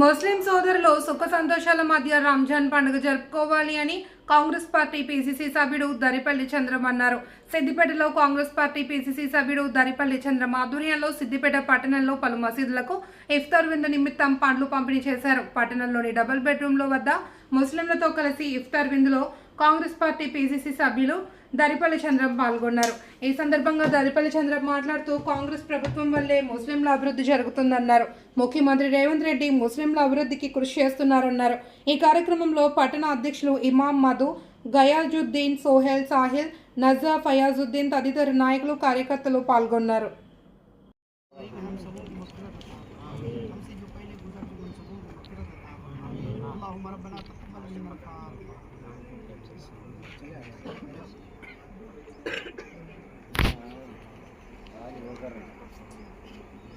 ముస్లిం సోదరులు సుఖ సంతోషాల మధ్య రంజాన్ పండుగ జరుపుకోవాలి అని కాంగ్రెస్ పార్టీ పీసీసీ సభ్యుడు దరిపల్లి చంద్రం అన్నారు. సిద్దిపేటలో కాంగ్రెస్ పార్టీ పీసీసీ సభ్యుడు దరిపల్లి చంద్రం ఆధ్వర్యంలో సిద్దిపేట పట్టణంలో పలు మసీదులకు ఇఫ్తార్ విందు నిమిత్తం పండ్లు పంపిణీ చేశారు. పట్టణంలోని డబుల్ బెడ్రూమ్ల వద్ద ముస్లింలతో కలిసి ఇఫ్తార్ విందులో కాంగ్రెస్ పార్టీ పీసీసీ సభ్యులు దరిపల్లి చంద్రం పాల్గొన్నారు. ఈ సందర్భంగా దరిపల్లి చంద్రం మాట్లాడుతూ కాంగ్రెస్ ప్రభుత్వం వల్లే ముస్లింల అభివృద్ధి జరుగుతుందన్నారు. ముఖ్యమంత్రి రేవంత్ రెడ్డి ముస్లింల అభివృద్ధికి కృషి చేస్తున్నారన్నారు. ఈ కార్యక్రమంలో పట్టణ అధ్యక్షులు ఇమాం మధు గయాజుద్దీన్ సోహెల్ సాహిల్ నజా ఫయాజుద్దీన్ తదితర నాయకులు కార్యకర్తలు పాల్గొన్నారు. हमसे जो पहले